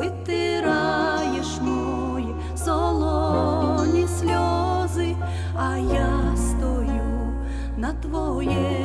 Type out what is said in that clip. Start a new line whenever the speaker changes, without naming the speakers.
витираєш мої солоні сльози, а я стою на твоє.